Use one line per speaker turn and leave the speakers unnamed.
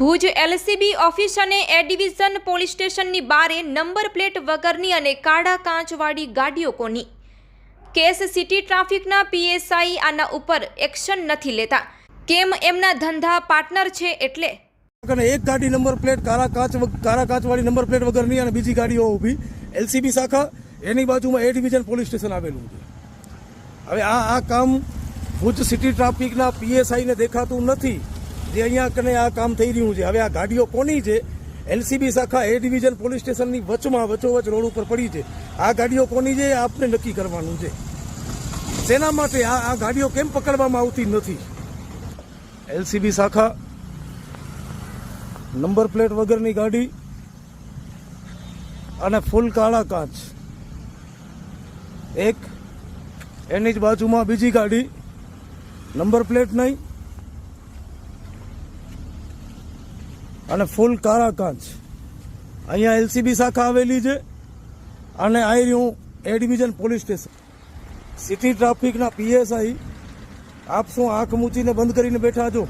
Bhuj LCB office અને એ division police સ્ટેશનની બારે નંબર પ્લેટ વગરની અને કાળા કાચવાળી ગાડીઓ કોની? કેસ સિટી ટ્રાફિકના પીએસઆઈ આના ઉપર એક્શન નથી લેતા. કેમ એમના ધંધા પાર્ટનર છે એટલે?
એક ગાડી નંબર પ્લેટ, કાળા કાચ કાળા કાચવાળી નંબર પ્લેટ વગરની અને બીજી ગાડીઓ ઊભી. એલસીબી શાખા, એની બાજુમાં એ ડિવિઝન પોલીસ સ્ટેશન આવેલું છે. હવે આ આ કામ ભુજ સિટી ટ્રાફિકના પીએસઆઈને દેખાતું નથી. જે અહીંયા કને આ કામ થઈ રહ્યું છે. હવે આ ગાડીઓ કોની છે? એલસીબી શાખા એ ડિવિઝન પોલીસ સ્ટેશનની વચમાં વચોવચ રોડ ઉપર પડી છે. આ ગાડીઓ કોની છે? એ આપને નક્કી કરવાનું છે. શેના માટે આ આ ગાડીઓ કેમ પકડવામાં આવતી નથી? એલસીબી શાખા નંબર પ્લેટ વગરની ગાડી અને ફૂલ કાળા કાચ. એક એની જ બાજુમાં બીજી ગાડી. નંબર પ્લેટ નહીં. અને ફૂલ કાળા કાંચ અહીંયા એલસીબી શાખા આવેલી છે અને આવી રહ્યું એ પોલીસ સ્ટેશન સિટી ટ્રાફિકના પીએસઆઈ આપ શું આંખ મૂચીને બંધ કરીને બેઠા છો?